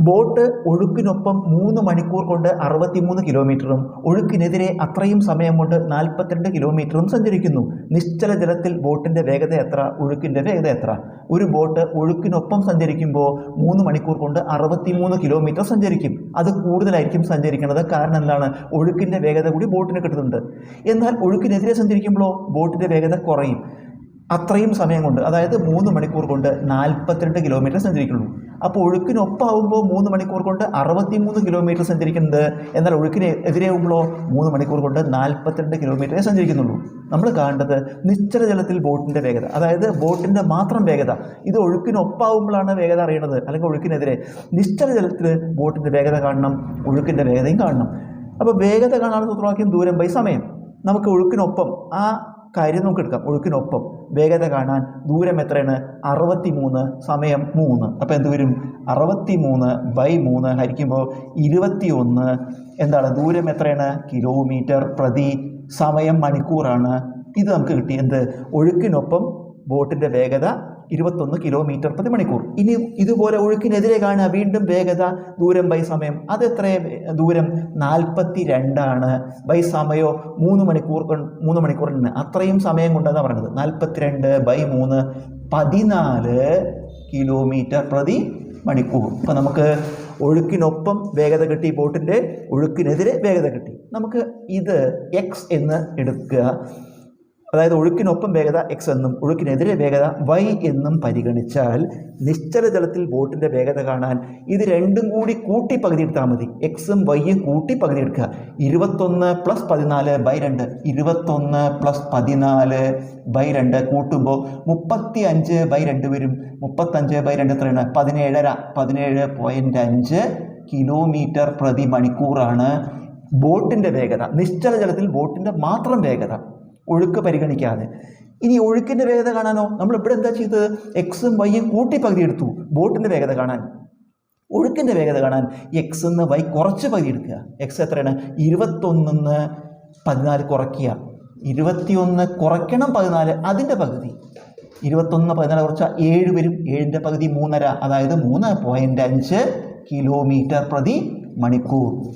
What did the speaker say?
Boat ഒഴുക്കിനൊപ്പം മൂന്ന് മണിക്കൂർ കൊണ്ട് അറുപത്തിമൂന്ന് കിലോമീറ്ററും ഒഴുക്കിനെതിരെ അത്രയും സമയം കൊണ്ട് നാൽപ്പത്തിരണ്ട് കിലോമീറ്ററും സഞ്ചരിക്കുന്നു. നിശ്ചല ജലത്തിൽ ബോട്ടിന്റെ വേഗത എത്ര? ഒഴുക്കിന്റെ വേഗത എത്ര? ഒരു ബോട്ട് ഒഴുക്കിനൊപ്പം സഞ്ചരിക്കുമ്പോൾ മൂന്ന് മണിക്കൂർ കൊണ്ട് അറുപത്തിമൂന്ന് കിലോമീറ്റർ സഞ്ചരിക്കും. അത് കൂടുതലായിരിക്കും സഞ്ചരിക്കുന്നത്. കാരണം എന്താണ്? ഒഴുക്കിന്റെ വേഗത കൂടി ബോട്ടിന് കിട്ടുന്നുണ്ട്. എന്നാൽ ഒഴുക്കിനെതിരെ സഞ്ചരിക്കുമ്പോഴോ ബോട്ടിന്റെ വേഗത കുറയും. അത്രയും സമയം കൊണ്ട് അതായത് മൂന്ന് മണിക്കൂർ കൊണ്ട് നാൽപ്പത്തിരണ്ട് കിലോമീറ്റർ സഞ്ചരിക്കുള്ളൂ. അപ്പോൾ ഒഴുക്കിനൊപ്പാവുമ്പോൾ മൂന്ന് മണിക്കൂർ കൊണ്ട് അറുപത്തിമൂന്ന് കിലോമീറ്റർ സഞ്ചരിക്കുന്നത് എന്നാൽ ഒഴുക്കിന് എതിരെയാവുമ്പോഴോ മൂന്ന് മണിക്കൂർ കൊണ്ട് നാൽപ്പത്തിരണ്ട് കിലോമീറ്ററേ സഞ്ചരിക്കുന്നുള്ളൂ. നമ്മൾ കാണേണ്ടത് നിശ്ചല ജലത്തിൽ ബോട്ടിന്റെ വേഗത അതായത് ബോട്ടിന്റെ മാത്രം വേഗത ഇത് ഒഴുക്കിനൊപ്പാവുമ്പോഴാണ് വേഗത അറിയണത് അല്ലെങ്കിൽ ഒഴുക്കിനെതിരെ. നിശ്ചല ജലത്തിൽ ബോട്ടിന്റെ വേഗത കാണണം ഒഴുക്കിന്റെ വേഗതയും കാണണം. അപ്പോൾ വേഗത കാണാനുള്ള സൂത്രവാക്യം ദൂരം ബൈ സമയം. നമുക്ക് ഒഴുക്കിനൊപ്പം ആ കാര്യം നമുക്ക് എടുക്കാം ഒഴുക്കിനൊപ്പം. വേഗത കാണാൻ ദൂരം എത്രയാണ്? അറുപത്തി മൂന്ന് സമയം മൂന്ന്. അപ്പോൾ എന്ത് വരും? അറുപത്തി മൂന്ന് ബൈ മൂന്ന് ഹരിക്കുമ്പോൾ ഇരുപത്തി ഒന്ന് എന്താണ്? ദൂരം എത്രയാണ്? കിലോമീറ്റർ പ്രതി സമയം മണിക്കൂറാണ്. ഇത് നമുക്ക് കിട്ടി. എന്ത്? ഒഴുക്കിനൊപ്പം ബോട്ടിന്റെ വേഗത ഇരുപത്തൊന്ന് കിലോമീറ്റർ പ്രതി മണിക്കൂർ ഇനി ഇതുപോലെ ഒഴുക്കിനെതിരെ കാണുക. വീണ്ടും വേഗത ദൂരം ബൈ സമയം. അത് എത്ര? ദൂരം നാൽപ്പത്തി രണ്ടാണ് ബൈ സമയോ മൂന്ന് മണിക്കൂർ മൂന്ന് മണിക്കൂറിന് അത്രയും സമയം കൊണ്ടെന്നാണ് പറയുന്നത് നാൽപ്പത്തിരണ്ട് ബൈ മൂന്ന് പതിനാല് കിലോമീറ്റർ പ്രതി മണിക്കൂർ അപ്പം നമുക്ക് ഒഴുക്കിനൊപ്പം വേഗത കിട്ടി ബോട്ടിന്റെ ഒഴുക്കിനെതിരെ വേഗത കിട്ടി. നമുക്ക് ഇത് എക്സ് എന്ന് എടുക്കുക. അതായത് ഒഴുക്കിനൊപ്പം വേഗത എക്സ് എന്നും ഒഴുക്കിനെതിരെ വേഗത വൈ എന്നും പരിഗണിച്ചാൽ നിശ്ചല ജലത്തിൽ ബോട്ടിന്റെ വേഗത കാണാൻ ഇത് രണ്ടും കൂടി കൂട്ടി പകുതി എടുത്താൽ മതി. എക്സും വൈയും കൂട്ടി പകുതി എടുക്കുക ഇരുപത്തൊന്ന് പ്ലസ് പതിനാല് ബൈ രണ്ട്. ഇരുപത്തൊന്ന് പ്ലസ് പതിനാല് ബൈ രണ്ട് കൂട്ടുമ്പോൾ മുപ്പത്തി അഞ്ച് ബൈ രണ്ട് വരും. മുപ്പത്തഞ്ച് ബൈ രണ്ട് എത്രയാണ്? പതിനേഴര. പതിനേഴ് പോയിന്റ് അഞ്ച് കിലോമീറ്റർ പ്രതി മണിക്കൂറാണ് ബോട്ടിന്റെ വേഗത. നിശ്ചല ജലത്തിൽ ബോട്ടിന്റെ മാത്രം വേഗത. ഒഴുക്ക് പരിഗണിക്കാതെ. ഇനി ഒഴുക്കിന്റെ വേഗത കാണാനോ? നമ്മൾ ഇവിടെ എന്താ ചെയ്തത്? എക്സും വൈയും കൂട്ടി പകുതി എടുത്തു ബോട്ടിന്റെ വേഗത കാണാൻ. ഒഴുക്കിന്റെ വേഗത കാണാൻ എക്സ് എന്ന് വൈ കുറച്ച് പകുതി എടുക്കുക. എക്സ് എത്രയാണ്? ഇരുപത്തൊന്നിന്ന് പതിനാല് കുറയ്ക്കുക. ഇരുപത്തിയൊന്ന് കുറയ്ക്കണം പതിനാല് അതിന്റെ പകുതി. ഇരുപത്തൊന്ന് പതിനാല് കുറച്ചാൽ ഏഴ് വരും. ഏഴിന്റെ പകുതി മൂന്നര. അതായത് മൂന്ന് പോയിന്റ് അഞ്ച് കിലോമീറ്റർ പ്രതി മണിക്കൂർ.